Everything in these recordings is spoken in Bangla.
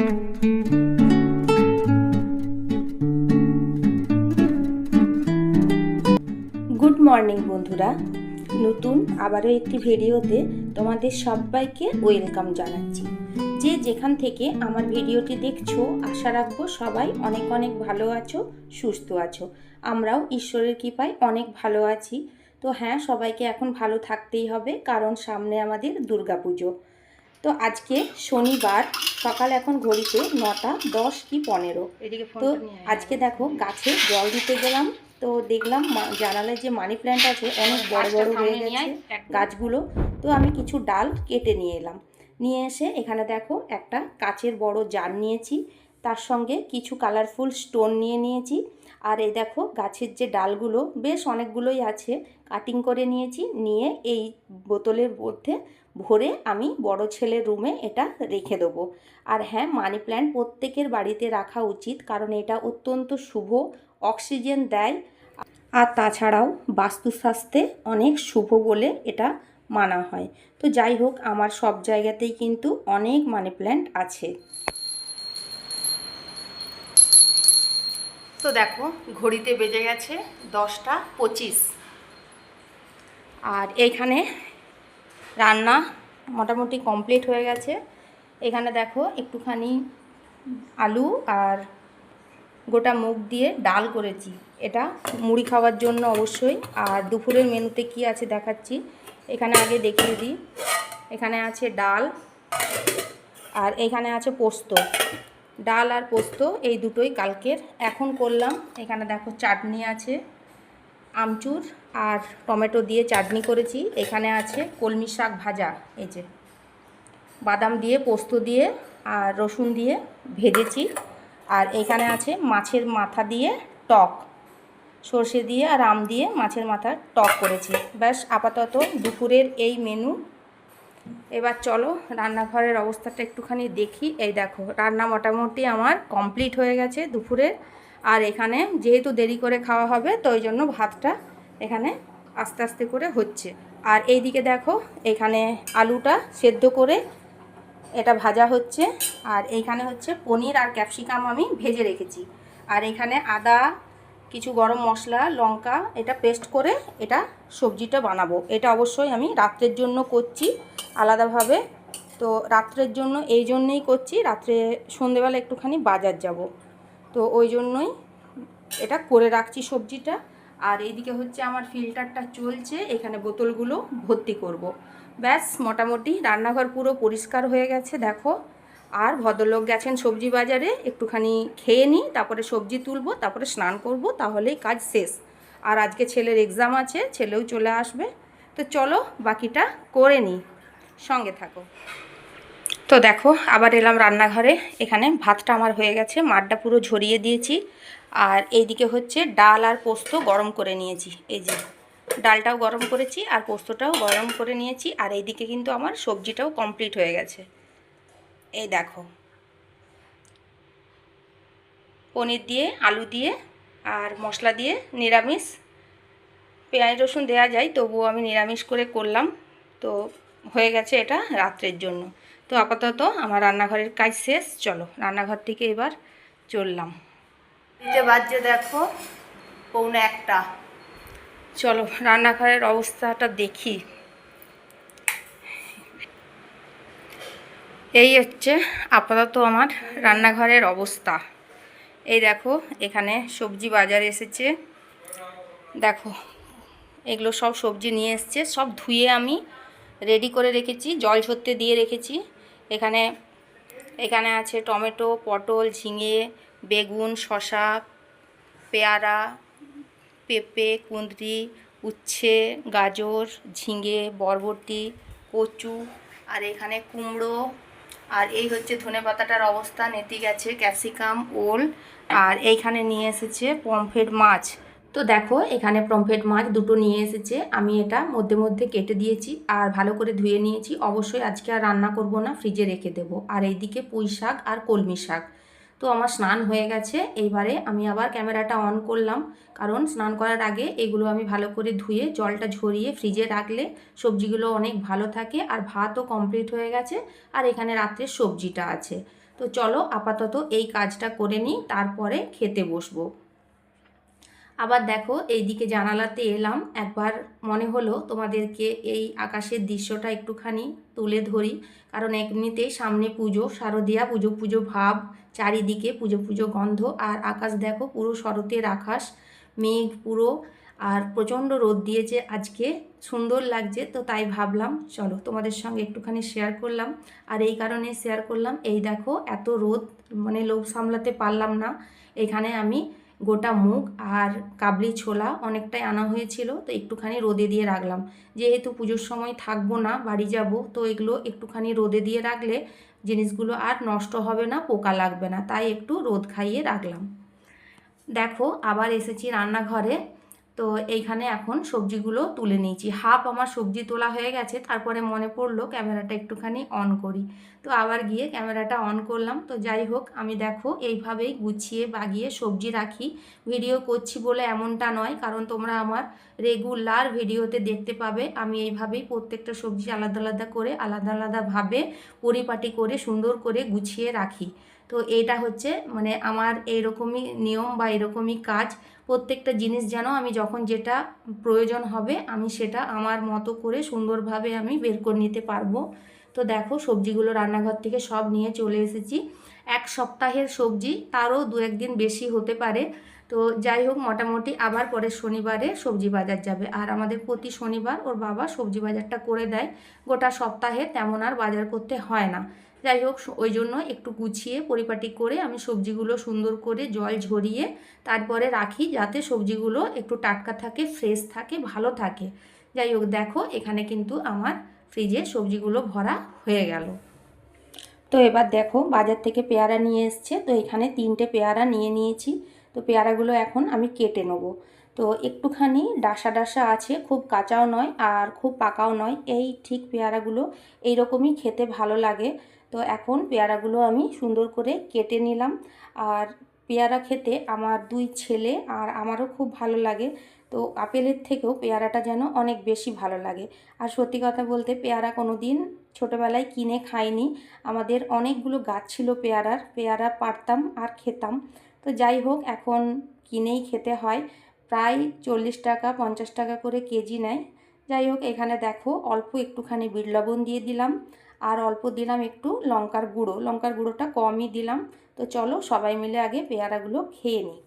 গুড মর্নিং বন্ধুরা। নতুন আবারও একটি ভিডিওতে তোমাদের সবাইকে ওয়েলকাম জানাচ্ছি। যে যেখান থেকে আমার ভিডিওটি দেখছ, আশা রাখব সবাই অনেক অনেক ভালো আছো, সুস্থ আছো। আমরাও ঈশ্বরের কৃপায় অনেক ভালো আছি। তো হ্যাঁ সবাইকে এখন ভালো থাকতেই হবে, কারণ সামনে আমাদের দুর্গাপুজো। তো আজকে শনিবার সকাল এখন ঘড়িতে নটা দশ কি পনেরো। তো আজকে দেখো গাছে জল দিতে গেলাম তো দেখলাম জানালায় যে মানি প্ল্যান্ট আছে অনেক বড় বড় হয়ে গেছে গাছগুলো। তো আমি কিছু ডাল কেটে নিয়ে এলাম। নিয়ে এসে এখানে দেখো একটা কাচের বড় জার নিয়েছি তার সঙ্গে কিছু কালারফুল স্টোন নিয়ে নিয়েছি আর এই দেখো গাছের যে ডালগুলো, বেশ অনেকগুলোই আছে। কাটিং করে নিয়েছি, নিয়ে এই বোতলের মধ্যে ভরে আমি বড় ছেলের রুমে এটা রেখে দেবো। আর হ্যাঁ মানি প্ল্যান্ট প্রত্যেকের বাড়িতে রাখা উচিত, কারণ এটা অত্যন্ত শুভ অক্সিজেন দেয়। আর তাছাড়াও বাস্তুশাস্ত্রে অনেক শুভ বলে এটা মানা হয়। তো যাই হোক, আমার সব জায়গাতেই কিন্তু অনেক মানি প্ল্যান্ট আছে। তো দেখো, ঘড়িতে বেজে গেছে দশটা পঁচিশ। আর এইখানে রান্না মোটামুটি কমপ্লিট হয়ে গেছে। এখানে দেখো একটুখানি আলু আর গোটা মুগ দিয়ে ডাল করেছি। এটা মুড়ি খাওয়ার জন্য অবশ্যই। আর দুপুরের মেনুতে কি আছে দেখাচ্ছি। এখানে আগে দেখিয়ে দিই। এখানে আছে ডাল আর এখানে আছে পোস্ত। ডাল আর পোস্ত, এই দুটোই কালকের। এখন করলাম, এখানে দেখো চাটনি আছে, আমচুর আর টমেটো দিয়ে চাটনি করেছি। এখানে আছে কলমি শাক ভাজা, এই যে। বাদাম দিয়ে, পোস্ত দিয়ে আর রসুন দিয়ে ভেজেছি। আর এখানে আছে মাছের মাথা দিয়ে টক। সর্ষে দিয়ে আর আম দিয়ে মাছের মাথার টক করেছি। ব্যাস, আপাতত দুপুরের এই মেনু এবার চলো রান্নাঘরের অবস্থাটা একটুখানি দেখি। এই দেখো, রান্না মোটামুটি আমার কমপ্লিট হয়ে গেছে দুপুরের আর এখানে যেহেতু দেরি করে খাওয়া হবে, তো ওই জন্য ভাতটা এখানে আস্তে আস্তে করে হচ্ছে। আর এইদিকে দেখো, এখানে আলুটা সেদ্ধ করে এটা ভাজা হচ্ছে। আর এইখানে হচ্ছে পনির আর ক্যাপসিকাম আমি ভেজে রেখেছি। আর এখানে আদা কিছু গরম মশলা, লঙ্কা, এটা পেস্ট করে এটা সবজিটা বানাবো। এটা অবশ্যই আমি রাত্রের জন্য করছি আলাদাভাবে। তো রাত্রের জন্য, এই জন্যই করছি। রাত্রে সন্ধেবেলা একটুখানি বাজার যাব। তো ওই জন্যই এটা করে রাখছি সবজিটা। আর এইদিকে হচ্ছে আমার ফিল্টারটা চলছে। এখানে বোতলগুলো ভর্তি করব। ব্যাস, মোটামুটি রান্নাঘর পুরো পরিষ্কার হয়ে গেছে, দেখো। আর ভদ্রলোক গেছেন সবজি বাজারে, একটুখানি খেয়ে নিই, তারপরে সবজি তুলবো, তারপরে স্নান করব, তাহলেই কাজ শেষ। আর আজকে ছেলের এক্সাম আছে, ছেলেও চলে আসবে। তো চলো বাকিটা করে নিই। সঙ্গে থাকো। তো দেখো, আবার এলাম রান্নাঘরে। এখানে ভাতটা আমার হয়ে গেছে, মাঠটা পুরো ঝরিয়ে দিয়েছি। আর এইদিকে হচ্ছে ডাল আর পোস্ত গরম করে নিয়েছি। এই যে, ডালটাও গরম করেছি আর পোস্তটাও গরম করে নিয়েছি। আর এইদিকে কিন্তু আমার সবজিটাও কমপ্লিট হয়ে গেছে। এই দেখো। পনির দিয়ে, আলু দিয়ে আর মশলা দিয়ে নিরামিষ। পেঁয়াজ, রসুন দেওয়া যায়, তবুও আমি নিরামিষ করে করলাম। তো হয়ে গেছে এটা রাত্রের জন্য। তো আপাতত আমার রান্নাঘরের কাজ শেষ। চলো, রান্নাঘর থেকে এবার চললাম। যে বাজছে দেখো, পৌনে একটা। চলো, রান্নাঘরের অবস্থাটা দেখি। এই হচ্ছে আপাতত আমার রান্নাঘরের অবস্থা। এই দেখো, এখানে সবজি বাজার এসেছে। দেখো, এগুলো সব সবজি নিয়ে এসছে। সব ধুয়ে আমি রেডি করে রেখেছি, জল ঝরতে দিয়ে রেখেছি। এখানে এখানে আছে টমেটো, পটল, ঝিঙে, বেগুন শশা পেয়ারা, পেঁপে, কুঁদরি, উচ্ছে, গাজর, ঝিঙে, বরবটি, কচু, আর এখানে কুমড়ো আর এই হচ্ছে ধনে পাতাটার অবস্থা, নেতি গেছে, ক্যাপসিকাম, ওল, আর এইখানে নিয়ে এসেছে পমফ্রেট মাছ। তো দেখো, এখানে পমফ্রেট মাছ দুটো নিয়ে এসেছে, আমি এটা মধ্যে মধ্যে কেটে দিয়েছি আর ভালো করে ধুয়ে নিয়েছি। অবশ্যই আজকে আর রান্না করব না, ফ্রিজে রেখে দেবো। আর এইদিকে পুঁই শাক আর কলমি শাক তো আমার স্নান হয়ে গেছে। এইবারে আমি আবার ক্যামেরাটা অন করলাম। কারণ স্নান করার আগে এগুলো আমি ভালো করে ধুয়ে, জলটা ঝরিয়ে ফ্রিজে রাখলে সবজিগুলো অনেক ভালো থাকে আর ভাতও কমপ্লিট হয়ে গেছে আর এখানে রাত্রে সবজিটা আছে। তো চলো আপাতত এই কাজটা করে নিই, তারপরে খেতে বসবো। আবার দেখো, এইদিকে জানালাতে এলাম। একবার মনে হলো তোমাদেরকে এই আকাশের দৃশ্যটা একটুখানি তুলে ধরি। কারণ এমনিতেই সামনে পুজো, শারদিয়া, পুজো পুজো ভাব, চারিদিকে পুজো পুজো গন্ধ। আর আকাশ দেখো, পুরো শরতের আকাশ, মেঘ পুরো। আর প্রচণ্ড রোদ দিয়েছে আজকে, সুন্দর লাগছে, তো তাই ভাবলাম, চলো তোমাদের সঙ্গে একটুখানি শেয়ার করলাম। আর এই কারণে শেয়ার করলাম, এই দেখো, এত রোদ মানে লোভ সামলাতে পারলাম না। এখানে আমি গোটা মুগ আর কাবলি ছোলা অনেকটাই আনা হয়েছিল, তো একটুখানি রোদে দিয়ে রাখলাম। যেহেতু পুজোর সময় থাকব না, বাড়ি যাব, তো এগুলো একটুখানি রোদে দিয়ে রাখলে জিনিসগুলো আর নষ্ট হবে না, পোকা লাগবে না, তাই একটু রোদ খাইয়ে রাখলাম। দেখো, আবার এসেছি রান্নাঘরে। তো এইখানে এখন সবজিগুলো তুলে নিয়েছি। হাফ আমার সবজি তোলা হয়ে গেছে, তারপরে মনে পড়ল ক্যামেরাটা একটুখানি অন করি। তো আবার গিয়ে ক্যামেরাটা অন করলাম। তো যাই হোক, আমি দেখো এইভাবেই গুছিয়ে বাগিয়ে সবজি রাখি। ভিডিও করছি বলে এমনটা নয়, কারণ তোমরা আমার রেগুলার ভিডিওতে দেখতে পাবে। আমি এইভাবেই প্রত্যেকটা সবজি আলাদা আলাদা করে, আলাদা আলাদাভাবে পরিপাটি করে, সুন্দর করে গুছিয়ে রাখি। তো এটা হচ্ছে মানে আমার এইরকমই নিয়ম বা এরকমই কাজ। প্রত্যেকটা জিনিস যেন আমি যখন যেটা প্রয়োজন হবে, আমি সেটা আমার মতো করে সুন্দরভাবে আমি বের করে নিতে পারব। তো দেখো সবজিগুলো রান্নাঘর থেকে সব নিয়ে চলে এসেছি। এক সপ্তাহের সবজি, তারও দু একদিন বেশি হতে পারে। তো যাই হোক, মোটামুটি আবার পরের শনিবারে সবজি বাজার যাবে। আর আমাদের প্রতি শনিবার ওর বাবা সবজি বাজারটা করে দেয়। গোটা সপ্তাহে তেমন আর বাজার করতে হয় না। যাই হোক ওই জন্য একটু গুছিয়ে পরিপাটি করে আমি সবজিগুলো সুন্দর করে জল ঝরিয়ে তারপরে রাখি যাতে সবজিগুলো একটু টাটকা থাকে ফ্রেশ থাকে, ভালো থাকে। যাই হোক, দেখো এখানে কিন্তু আমার ফ্রিজে সবজিগুলো ভরা হয়ে গেল। তো এবার দেখো বাজার থেকে পেয়ারা নিয়ে এসছে। তো এখানে তিনটে পেয়ারা নিয়ে নিয়েছি। তো পেয়ারাগুলো এখন আমি কেটে নেব। তো একটুখানি ডাসা ডাসা আছে, খুব কাঁচাও নয় আর খুব পাকাও নয়। এই ঠিক পেয়ারাগুলো এইরকমই খেতে ভালো লাগে। তো এখন পেয়ারাগুলো আমি সুন্দর করে কেটে নিলাম। আর পেয়ারা খেতে আমার দুই ছেলে আর আমারও খুব ভালো লাগে। তো আপেলের থেকেও পেয়ারাটা যেন অনেক বেশি ভালো লাগে। আর সত্যি কথা বলতে পেয়ারা কোনো দিন ছোটোবেলায় কিনে খাইনি। আমাদের অনেকগুলো গাছ ছিল পেয়ারার, পেয়ারা পারতাম আর খেতাম। তো যাই হোক, এখন কিনেই খেতে হয়। প্রায় চল্লিশ টাকা, পঞ্চাশ টাকা করে কেজি নেয়। যাই হোক, এখানে দেখো অল্প একটুখানি বিট লবণ দিয়ে দিলাম। আর অল্প দিলাম একটু লঙ্কার গুঁড়ো। লঙ্কার গুঁড়োটা কমই দিলাম। তো চলো সবাই মিলে আগে পেয়ারাগুলো খেয়ে নিই।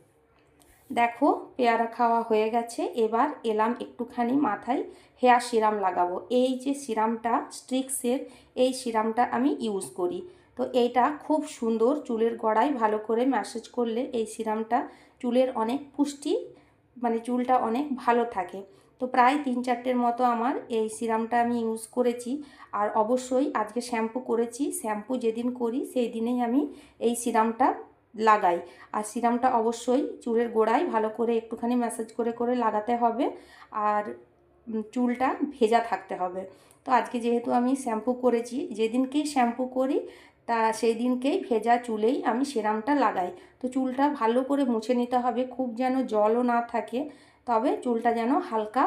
দেখো পেয়ারা খাওয়া হয়ে গেছে। এবার এলাম একটুখানি মাথায় হেয়ার সিরাম লাগাবো। এই যে সিরামটা স্ট্রিক্সের এই সিরামটা আমি ইউজ করি। তো এইটা খুব সুন্দর চুলের গড়ায় ভালো করে ম্যাসেজ করলে এই সিরামটা চুলের অনেক পুষ্টি মানে চুলটা অনেক ভালো থাকে। তো প্রায় তিন চারটের মতো আমার এই সিরামটা আমি ইউজ করেছি। আর অবশ্যই আজকে শ্যাম্পু করেছি। শ্যাম্পু যেদিন করি, সেই দিনেই আমি এই সিরামটা লাগাই। আর সিরামটা অবশ্যই চুলের গোড়ায় ভালো করে একটুখানি ম্যাসাজ করে করে লাগাতে হবে। আর চুলটা ভেজা থাকতে হবে। তো আজকে যেহেতু আমি শ্যাম্পু করেছি, যেদিনকেই শ্যাম্পু করি, তা সেই দিনকেই ভেজা চুলেই আমি সেরামটা লাগাই। তো চুলটা ভালো করে মুছে নিতে হবে, খুব যেন জলও না থাকে। তবে চুলটা যেন হালকা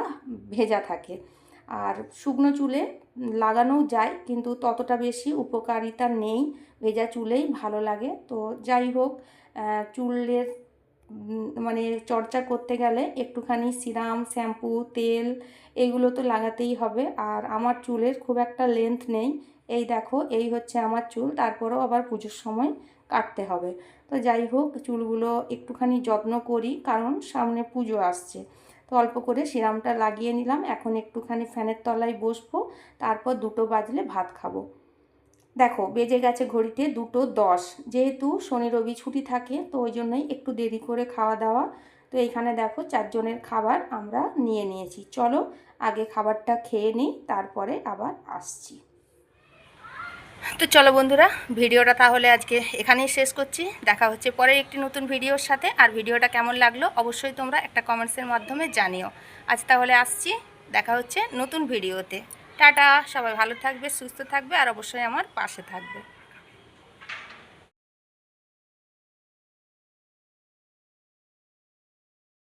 ভেজা থাকে। আর শুকনো চুলে লাগানোও যায়, কিন্তু ততটা বেশি উপকারিতা নেই। ভেজা চুলেই ভালো লাগে। তো যাই হোক চুলের মানে চর্চা করতে গেলে একটুখানি সিরাম, শ্যাম্পু, তেল এগুলো তো লাগাতেই হবে। আর আমার চুলের খুব একটা লেন্থ নেই। এই দেখো, এই হচ্ছে আমার চুল। তারপরেও আবার পুজোর সময় কাটতে হবে। তো যাই হোক, চুলগুলো একটুখানি যত্ন করি, কারণ সামনে পুজো আসছে। তো অল্প করে সিরামটা লাগিয়ে নিলাম, এখন একটুখানি ফ্যানের তলায় বসবো, তারপর দুটো বাজলে ভাত খাব। দেখো, বেজে গেছে ঘড়িতে দুটো দশ। যেহেতু শনি রবি ছুটি থাকে, তো ওই জন্যই একটু দেরি করে খাওয়া দাওয়া। তো এইখানে দেখো, চারজনের খাবার আমরা নিয়ে নিয়েছি। চলো, আগে খাবারটা খেয়ে নিই, তারপরে আবার আসছি। তো চলো বন্ধুরা, ভিডিওটা তাহলে আজকে এখানেই শেষ করছি। দেখা হচ্ছে পরের একটি নতুন ভিডিওর সাথে। আর ভিডিওটা কেমন লাগল অবশ্যই তোমরা একটা কমেন্টসের মাধ্যমে জানিও। আজ তাহলে আসছি, দেখা হচ্ছে নতুন ভিডিওতে। টাটা, সবাই ভালো থাকবে, সুস্থ থাকবে, আর অবশ্যই আমার পাশে থাকবে।